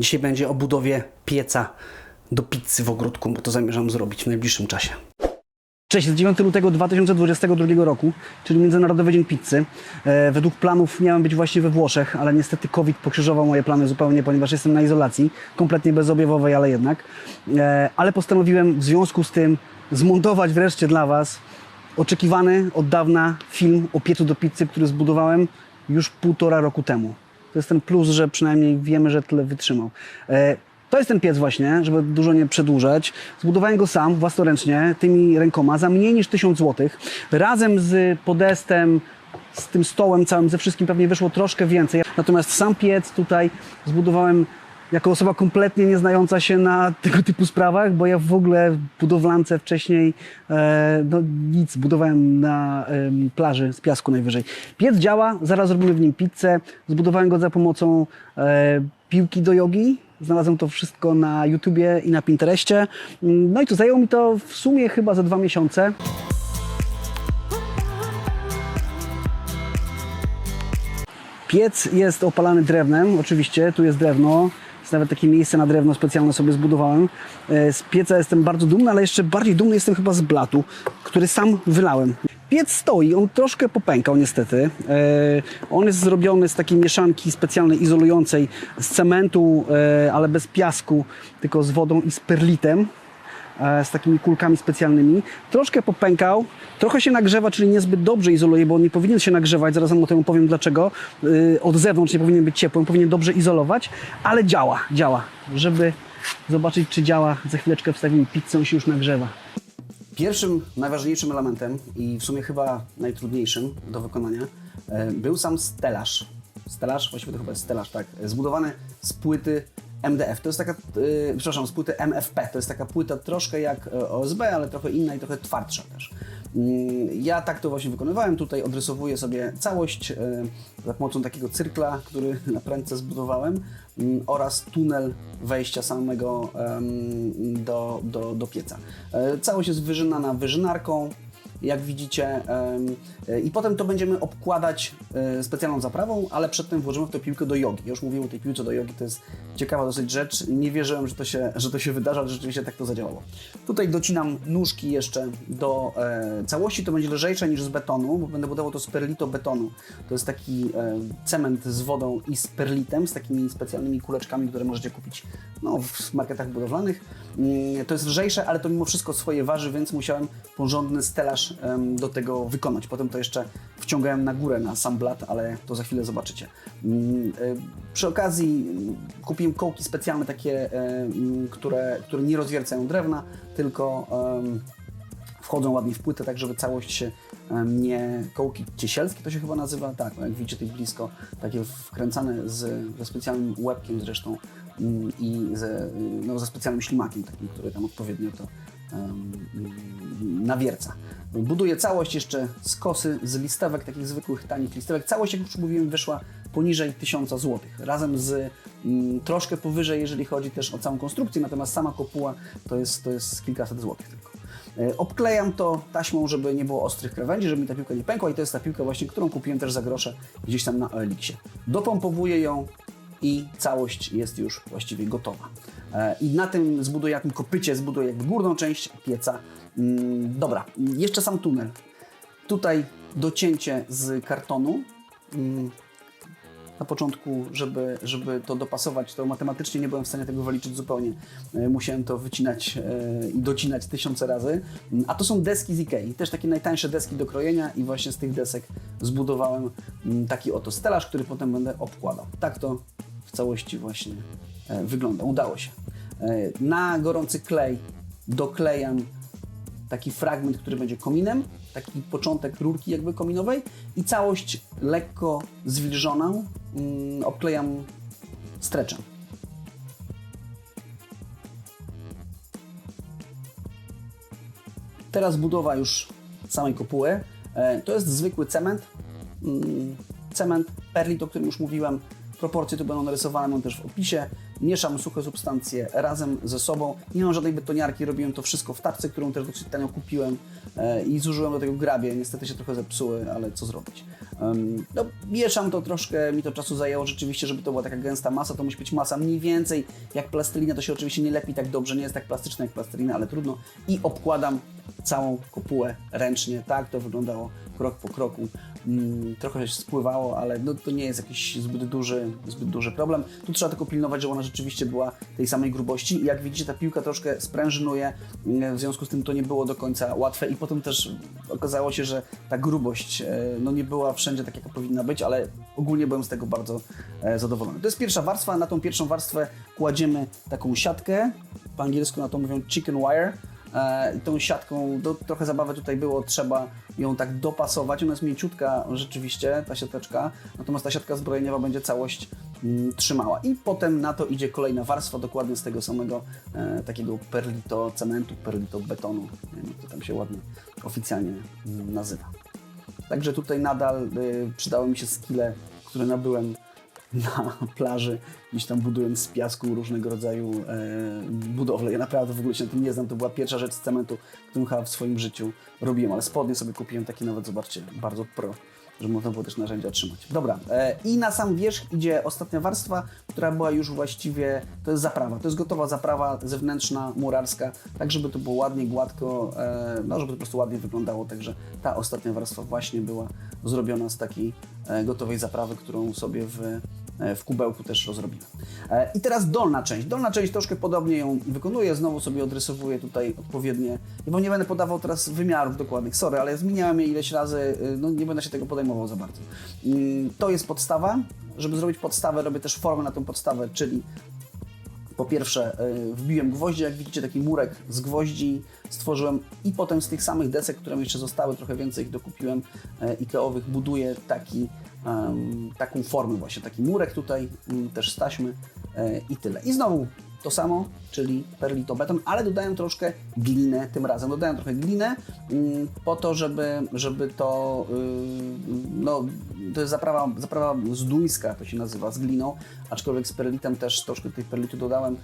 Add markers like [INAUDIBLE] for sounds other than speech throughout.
Dzisiaj będzie o budowie pieca do pizzy w ogródku, bo to zamierzam zrobić w najbliższym czasie. Cześć, jest 9 lutego 2022 roku, czyli Międzynarodowy Dzień Pizzy. E, według planów miałem być właśnie we Włoszech, ale niestety COVID pokrzyżował moje plany zupełnie, ponieważ jestem na izolacji, kompletnie bezobjawowej, ale jednak. E, ale postanowiłem w związku z tym zmontować wreszcie dla Was oczekiwany od dawna film o piecu do pizzy, który zbudowałem już półtora roku temu. To jest ten plus, że przynajmniej wiemy, że tyle wytrzymał. E, to jest ten piec właśnie, żeby dużo nie przedłużać. Zbudowałem go sam, własnoręcznie, tymi rękoma, za mniej niż 1000 zł. Razem z podestem, z tym stołem całym, ze wszystkim pewnie wyszło troszkę więcej. Natomiast sam piec tutaj zbudowałem jako osoba kompletnie nieznająca się na tego typu sprawach, bo ja w ogóle w budowlance wcześniej e, no, nic, budowałem na plaży z piasku najwyżej. Piec działa, zaraz zrobimy w nim pizzę. Zbudowałem go za pomocą e, piłki do jogi. Znalazłem to wszystko na YouTubie i na Pinterestie. No i to zajęło mi to w sumie chyba za dwa miesiące. Piec jest opalany drewnem, oczywiście, tu jest drewno. Jest nawet takie miejsce na drewno specjalne sobie zbudowałem. E, Z pieca jestem bardzo dumny, ale jeszcze bardziej dumny jestem chyba z blatu, który sam wylałem. Piec stoi, on troszkę popękał niestety. E, On jest zrobiony z takiej mieszanki specjalnej, izolującej z cementu, e, ale bez piasku, tylko z wodą i z perlitem z takimi kulkami specjalnymi. Troszkę popękał, trochę się nagrzewa, czyli niezbyt dobrze izoluje, bo on nie powinien się nagrzewać, zaraz o tym opowiem dlaczego. Yy, Od zewnątrz nie powinien być ciepły, on powinien dobrze izolować, ale działa, działa. Żeby zobaczyć, czy działa, za chwileczkę wstawimy pizzę, on się już nagrzewa. Pierwszym, najważniejszym elementem i w sumie chyba najtrudniejszym do wykonania e, był sam stelaż. Stelaż, właściwie to chyba jest stelaż, tak, zbudowany z płyty MDF. To jest taka, yy, przepraszam, z płyty MFP. To jest taka płyta troszkę jak e, OSB, ale trochę inna i trochę twardsza też. Mm, Ja tak to właśnie wykonywałem. Tutaj odrysowuję sobie całość e, za pomocą takiego cyrkla, który [LAUGHS] na prędce zbudowałem mm, oraz tunel wejścia samego do, do, do pieca. E, Całość jest wyżynana wyżynarką, jak widzicie. e, I potem to będziemy obkładać e, specjalną zaprawą, ale przedtem włożymy w to piłkę do jogi. Już mówiłem o tej piłce do jogi, to jest ciekawa dosyć rzecz. Nie wierzyłem, że to się, że to się wydarzy, ale rzeczywiście tak to zadziałało. Tutaj docinam nóżki jeszcze do e, całości. To będzie lżejsze niż z betonu, bo będę budował to z perlito betonu. To jest taki cement z wodą i z perlitem, z takimi specjalnymi kuleczkami, które możecie kupić no, w marketach budowlanych. Mm, To jest lżejsze, ale to mimo wszystko swoje waży, więc musiałem porządny stelaż do tego wykonać. Potem to jeszcze wciągałem na górę na sam blat, ale to za chwilę zobaczycie. Mm, e, Przy okazji mm, kupiłem kołki specjalne takie, które, które nie rozwiercają drewna, tylko wchodzą ładnie w płytę, tak żeby całość się nie... Kołki ciesielskie to się chyba nazywa, tak, jak widzicie tutaj blisko, takie wkręcane z, ze specjalnym łebkiem zresztą mm, i ze, no, ze specjalnym ślimakiem takim, który tam odpowiednio to em, nawierca. Buduję całość jeszcze z kosy, z listewek, takich zwykłych, tanich listewek. Całość, jak już mówiłem, wyszła poniżej 1000 zł. Razem z mm, troszkę powyżej, jeżeli chodzi też o całą konstrukcję, natomiast sama kopuła to jest, to jest kilkaset złotych tylko. E, Obklejam to taśmą, żeby nie było ostrych krawędzi, żeby mi ta piłka nie pękła i to jest ta piłka właśnie, którą kupiłem też za grosze gdzieś tam na OLX-ie. Dopompowuję ją i całość jest już właściwie gotowa. E, I na tym zbuduję, na tym kopycie zbuduję górną część pieca. Mm, Dobra, jeszcze sam tunel. Tutaj docięcie z kartonu. Mm, na początku, żeby, żeby to dopasować, to matematycznie nie byłem w stanie tego wyliczyć zupełnie. E, Musiałem to wycinać e, i docinać tysiące razy. Mm, A to są deski z Ikei, też takie najtańsze deski do krojenia i właśnie z tych desek zbudowałem taki oto stelaż, który potem będę obkładał. Tak to w całości właśnie wygląda. Udało się. E, Na gorący klej doklejam taki fragment, który będzie kominem, taki początek rurki jakby kominowej i całość lekko zwilżoną mm, obklejam streczem. Teraz budowa już samej kopuły. E, To jest zwykły cement. Mm, Cement perlit, o którym już mówiłem. Proporcje tu będą narysowane, mam też w opisie. Mieszam suche substancje razem ze sobą. Nie mam żadnej betoniarki, robiłem to wszystko w tapce, którą też dosyć tanio kupiłem e, i zużyłem do tego grabie. Niestety się trochę zepsuły, ale co zrobić. No, mieszam to troszkę, mi to czasu zajęło rzeczywiście, żeby to była taka gęsta masa, to musi być masa mniej więcej jak plastelina, to się oczywiście nie lepi tak dobrze, nie jest tak plastyczna jak plastelina, ale trudno. I obkładam całą kopułę ręcznie, tak to wyglądało krok po kroku. Mm, trochę się spływało, ale no, to nie jest jakiś zbyt duży, zbyt duży problem. Tu trzeba tylko pilnować, żeby ona rzeczywiście była tej samej grubości. I jak widzicie ta piłka troszkę sprężynuje, mm, w związku z tym to nie było do końca łatwe. I potem też okazało się, że ta grubość e, no, nie była wszędzie tak, jaka powinna być, ale ogólnie byłem z tego bardzo e, zadowolony. To jest pierwsza warstwa, na tą pierwszą warstwę kładziemy taką siatkę, po angielsku na to mówią chicken wire, E, tą siatką, do, trochę zabawy tutaj było, trzeba ją tak dopasować. Ona jest mięciutka rzeczywiście, ta siateczka, natomiast ta siatka zbrojeniowa będzie całość mm, trzymała. I potem na to idzie kolejna warstwa, dokładnie z tego samego e, takiego perlito cementu, perlito betonu, nie wiem jak to tam się ładnie oficjalnie mm, nazywa. Także tutaj nadal y, przydały mi się skille, które nabyłem na plaży, gdzieś tam budując z piasku różnego rodzaju e, budowle. Ja naprawdę w ogóle się na tym nie znam. To była pierwsza rzecz z cementu, którą chyba w swoim życiu robiłem, ale spodnie sobie kupiłem takie nawet, zobaczcie, bardzo pro, żeby można było też narzędzia trzymać. Dobra, e, i na sam wierzch idzie ostatnia warstwa, która była już właściwie, to jest zaprawa, to jest gotowa zaprawa zewnętrzna, murarska, tak żeby to było ładnie, gładko, e, no żeby to po prostu ładnie wyglądało, także ta ostatnia warstwa właśnie była zrobiona z takiej e, gotowej zaprawy, którą sobie w w kubełku też rozrobiłem. E, I teraz dolna część. Dolna część troszkę podobnie ją wykonuję, znowu sobie odrysowuję tutaj odpowiednie, bo nie będę podawał teraz wymiarów dokładnych, sorry, ale zmieniałem je ileś razy, y, no nie będę się tego podejmował za bardzo. Mm, To jest podstawa. Żeby zrobić podstawę, robię też formę na tą podstawę, czyli po pierwsze wbiłem gwoździe, jak widzicie taki murek z gwoździ stworzyłem i potem z tych samych desek, które mi jeszcze zostały, trochę więcej ich dokupiłem, e, Ikeowych, buduję taki, taką formę właśnie, taki murek tutaj, mm, też z taśmy e, i tyle. I znowu to samo, czyli perlito beton, ale dodaję troszkę glinę tym razem. Dodaję trochę glinę mm, po to, żeby, żeby to, y, no, to jest zaprawa, zaprawa z duńska, to się nazywa, z gliną, aczkolwiek z perlitem też troszkę tych perlitu dodałem.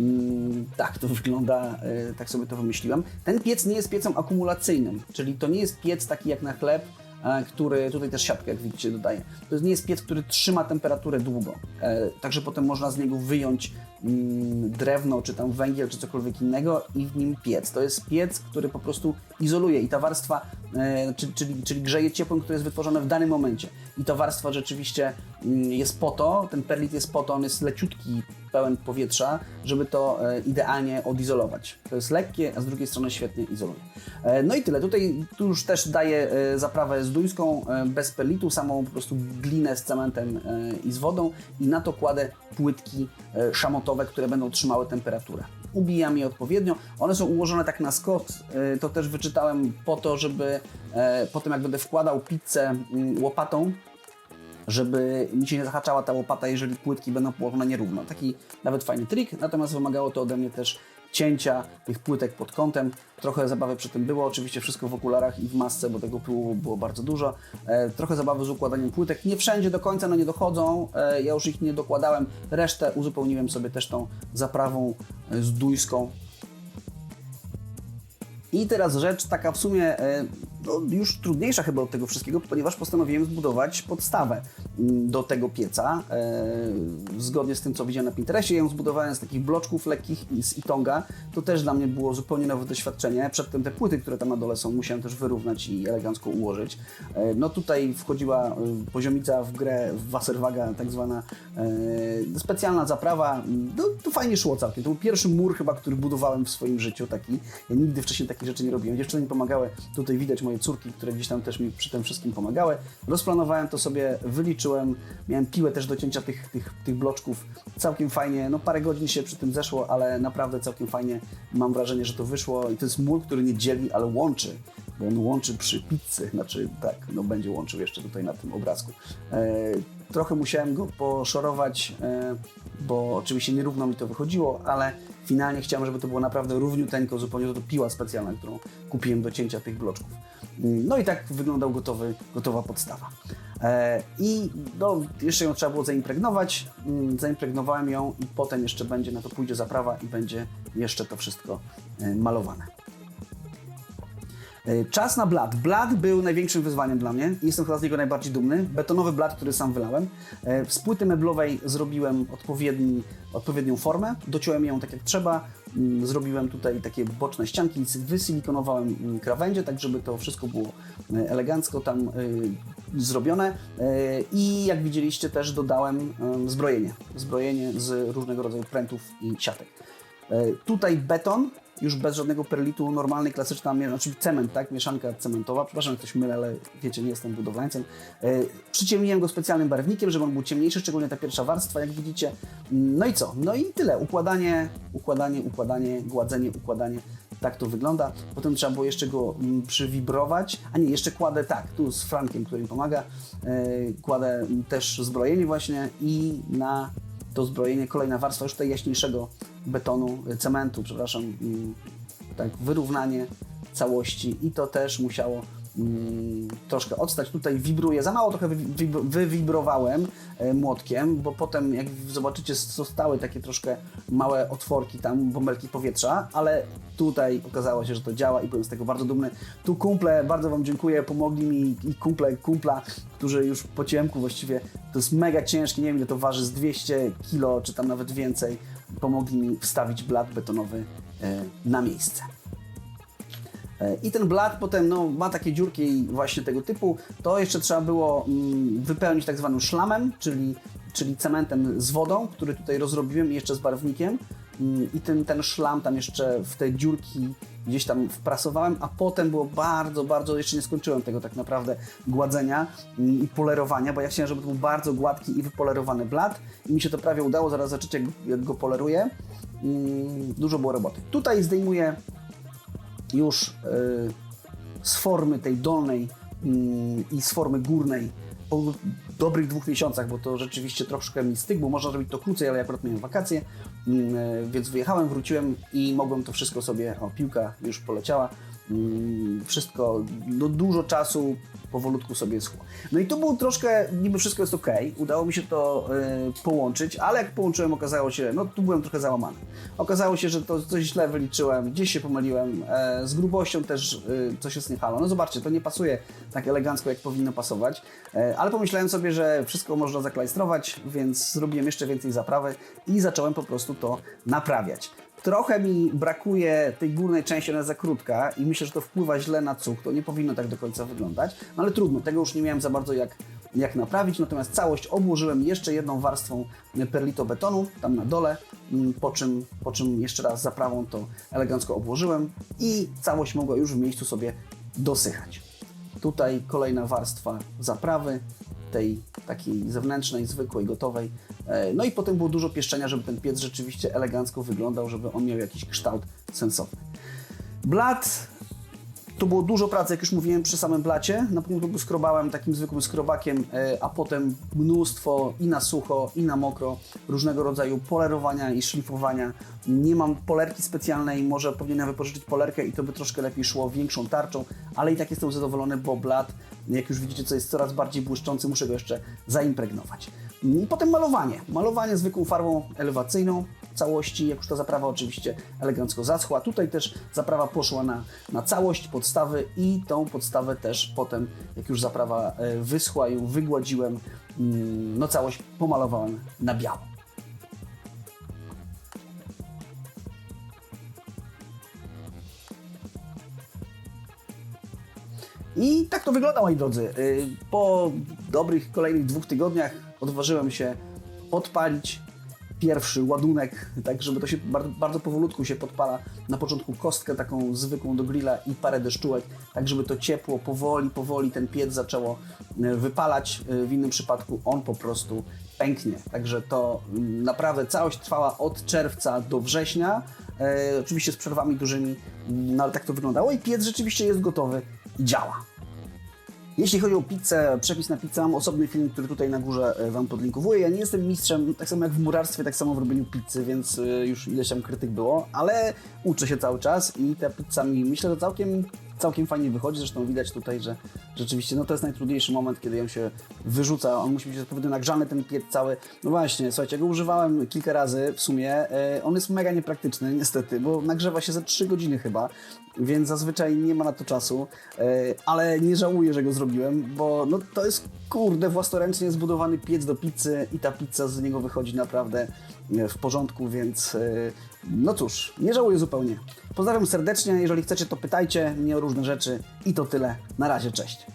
Mm, Tak to [LAUGHS] wygląda, y, tak sobie to wymyśliłem. Ten piec nie jest piecem akumulacyjnym, czyli to nie jest piec taki jak na chleb, e, który tutaj też siatkę, jak widzicie, dodaje. To nie jest piec, który trzyma temperaturę długo, e, także potem można z niego wyjąć mm, drewno, czy tam węgiel, czy cokolwiek innego i w nim piec. To jest piec, który po prostu izoluje i ta warstwa, e, czy- czyli, czyli grzeje ciepłem, które jest wytworzone w danym momencie. I ta warstwa rzeczywiście mm, jest po to, ten perlit jest po to, on jest leciutki, pełen powietrza, żeby to e, idealnie odizolować. To jest lekkie, a z drugiej strony świetnie izoluje. E, No i tyle. Tutaj tu już też daję zaprawę z duńską, bez perlitu, samą po prostu glinę z cementem i z wodą i na to kładę płytki szamotowe, które będą trzymały temperaturę. Ubijam je odpowiednio. One są ułożone tak na skos. E, To też wyczytałem po to, żeby e, po tym jak będę wkładał pizzę mm, łopatą, żeby mi się nie zahaczała ta łopata, jeżeli płytki będą położone nierówno. Taki nawet fajny trik, natomiast wymagało to ode mnie też cięcia tych płytek pod kątem. Trochę zabawy przy tym było, oczywiście wszystko w okularach i w masce, bo tego pyłu było bardzo dużo. E, trochę zabawy z układaniem płytek. Nie wszędzie do końca, no nie dochodzą. E, ja już ich nie dokładałem. Resztę uzupełniłem sobie też tą zaprawą e, z dujską. I teraz rzecz taka w sumie e, no, już trudniejsza chyba od tego wszystkiego, ponieważ postanowiłem zbudować podstawę mm, do tego pieca. E, Zgodnie z tym, co widziałem na Pinterestie, ją zbudowałem z takich bloczków lekkich i z Itonga. To też dla mnie było zupełnie nowe doświadczenie. Przedtem te płyty, które tam na dole są, musiałem też wyrównać i elegancko ułożyć. E, No tutaj wchodziła e, poziomica w grę, Wasserwaga tak zwana, specjalna zaprawa. No, to fajnie szło całkiem. To był pierwszy mur chyba, który budowałem w swoim życiu taki. Ja nigdy wcześniej takich rzeczy nie robiłem. Dziewczyny mi pomagały. Tutaj widać moje córki, które gdzieś tam też mi przy tym wszystkim pomagały. Rozplanowałem to sobie, wyliczyłem. Miałem piłę też do cięcia tych, tych, tych bloczków. Całkiem fajnie. No parę godzin się przy tym zeszło, ale naprawdę całkiem fajnie. Mam wrażenie, że to wyszło. I to jest mur, który nie dzieli, ale łączy. Bo on łączy przy pizzy. [LAUGHS] Znaczy tak, no będzie łączył jeszcze tutaj na tym obrazku. E, trochę musiałem go poszorować, e, bo oczywiście nierówno mi to wychodziło, ale finalnie chciałem, żeby to było naprawdę równiuteńko, zupełnie to piła specjalna, którą kupiłem do cięcia tych bloczków. Mm, No i tak wyglądał gotowy, gotowa podstawa. E, I no, jeszcze ją trzeba było zaimpregnować. Mm, Zaimpregnowałem ją i potem jeszcze będzie na to pójdzie zaprawa i będzie jeszcze to wszystko malowane. E, Czas na blat. Blat był największym wyzwaniem dla mnie jestem chyba z niego najbardziej dumny. Betonowy blat, który sam wylałem. E, Z płyty meblowej zrobiłem odpowiedni, odpowiednią formę, dociąłem ją tak jak trzeba. Mm, Zrobiłem tutaj takie boczne ścianki, wysilikonowałem mm, krawędzie, tak żeby to wszystko było e, elegancko tam zrobione. I jak widzieliście też dodałem em, zbrojenie. Zbrojenie z różnego rodzaju prętów i siatek. Tutaj beton, już bez żadnego perlitu, normalny, klasyczna, mie- znaczy cement, tak, mieszanka cementowa. Przepraszam, jak coś mylę, ale wiecie, nie jestem budowlańcem. E, Przyciemniłem go specjalnym barwnikiem, żeby on był ciemniejszy, szczególnie ta pierwsza warstwa, jak widzicie. No i co? No i tyle. Układanie, układanie, układanie, gładzenie, układanie. Tak to wygląda. Potem trzeba było jeszcze go mm, przywibrować. A nie, jeszcze kładę tak, tu z Frankiem, który mi pomaga. e, Kładę też zbrojenie właśnie i na to zbrojenie, kolejna warstwa już tutaj jaśniejszego betonu, y, cementu, przepraszam, mm, tak, wyrównanie całości. I to też musiało mm, troszkę odstać. Tutaj wibruje, za mało trochę wy- wib- wywibrowałem e, młotkiem, bo potem jak zobaczycie zostały takie troszkę małe otworki tam, bąbelki powietrza, ale tutaj okazało się, że to działa i byłem z tego bardzo dumny. Tu kumple, bardzo Wam dziękuję, pomogli mi i kumple kumpla, którzy już po ciemku właściwie, to jest mega ciężkie, nie wiem ile to waży, z 200 kilo, czy tam nawet więcej, pomogli mi wstawić blat betonowy e, na miejsce. E, I ten blat potem no, ma takie dziurki właśnie tego typu. To jeszcze trzeba było mm, wypełnić tak zwanym szlamem, czyli, czyli cementem z wodą, który tutaj rozrobiłem i jeszcze z barwnikiem. Mm, I ten, ten szlam tam jeszcze w te dziurki gdzieś tam wprasowałem, a potem było bardzo, bardzo, jeszcze nie skończyłem tego tak naprawdę gładzenia mm, i polerowania, bo ja chciałem, żeby to był bardzo gładki i wypolerowany blat i mi się to prawie udało, zaraz zobaczycie jak, jak go poleruję. Dużo było roboty. Tutaj zdejmuję już y, z formy tej dolnej mm, i z formy górnej po dobrych dwóch miesiącach, bo to rzeczywiście troszkę mi stygło. Można robić to krócej, ale ja akurat miałem wakacje, mm, y, więc wyjechałem, wróciłem i mogłem to wszystko sobie, o piłka już poleciała, wszystko, no dużo czasu powolutku sobie schło. No i to było troszkę, niby wszystko jest ok, udało mi się to y, połączyć, ale jak połączyłem okazało się, no tu byłem trochę załamany. Okazało się, że to coś źle wyliczyłem, gdzieś się pomyliłem, e, z grubością też y, coś jest nie halo. No zobaczcie, to nie pasuje tak elegancko, jak powinno pasować, e, ale pomyślałem sobie, że wszystko można zaklajstrować, więc zrobiłem jeszcze więcej zaprawy i zacząłem po prostu to naprawiać. Trochę mi brakuje tej górnej części, ona jest za krótka i myślę, że to wpływa źle na cuk. To nie powinno tak do końca wyglądać, no ale trudno, tego już nie miałem za bardzo jak, jak naprawić. Natomiast całość obłożyłem jeszcze jedną warstwą perlito betonu tam na dole, mm, po czym, po czym jeszcze raz zaprawą to elegancko obłożyłem i całość mogła już w miejscu sobie dosychać. Tutaj kolejna warstwa zaprawy, tej takiej zewnętrznej, zwykłej, gotowej. E, No i potem było dużo pieszczenia, żeby ten piec rzeczywiście elegancko wyglądał, żeby on miał jakiś kształt sensowny. Blat to było dużo pracy, jak już mówiłem, przy samym blacie. Na początku skrobałem takim zwykłym skrobakiem, e, a potem mnóstwo i na sucho, i na mokro, różnego rodzaju polerowania i szlifowania. Nie mam polerki specjalnej, może powinienem wypożyczyć polerkę i to by troszkę lepiej szło większą tarczą, ale i tak jestem zadowolony, bo blat, jak już widzicie, co jest coraz bardziej błyszczący, muszę go jeszcze zaimpregnować. I potem malowanie. Malowanie zwykłą farbą elewacyjną całości, jak już ta zaprawa oczywiście elegancko zaschła. Tutaj też zaprawa poszła na, na całość podstawy i tą podstawę też potem, jak już zaprawa e, wyschła, ją wygładziłem, mm, no całość pomalowałem na biało. I tak to wygląda, moi drodzy. Y, Po dobrych kolejnych dwóch tygodniach odważyłem się podpalić pierwszy ładunek, tak żeby to się bardzo, bardzo powolutku się podpala. Na początku kostkę taką zwykłą do grilla i parę deszczułek, tak żeby to ciepło, powoli, powoli ten piec zaczęło y, wypalać. Y, W innym przypadku on po prostu pęknie. Także to mm, naprawdę całość trwała od czerwca do września. E, oczywiście z przerwami dużymi, no ale tak to wyglądało i piec rzeczywiście jest gotowy i działa. Jeśli chodzi o pizzę, przepis na pizzę, mam osobny film, który tutaj na górze e, Wam podlinkowuję. Ja nie jestem mistrzem, tak samo jak w murarstwie, tak samo w robieniu pizzy, więc e, już ileś tam krytyk było, ale uczę się cały czas i ta pizza mi myślę, że całkiem całkiem fajnie wychodzi, zresztą widać tutaj, że rzeczywiście no to jest najtrudniejszy moment, kiedy ją się wyrzuca, on musi być odpowiednio nagrzany, ten piec cały. No właśnie, słuchajcie, ja go używałem kilka razy w sumie, e, on jest mega niepraktyczny [LAUGHS] niestety, bo nagrzewa się za 3 godziny chyba, więc zazwyczaj nie ma na to czasu, e, ale nie żałuję, że go zrobiłem, bo no to jest kurde własnoręcznie zbudowany piec do pizzy i ta pizza z niego wychodzi naprawdę w porządku, więc e, no cóż, nie żałuję zupełnie. Pozdrawiam serdecznie, jeżeli chcecie to pytajcie mnie o różne rzeczy i to tyle. Na razie, cześć.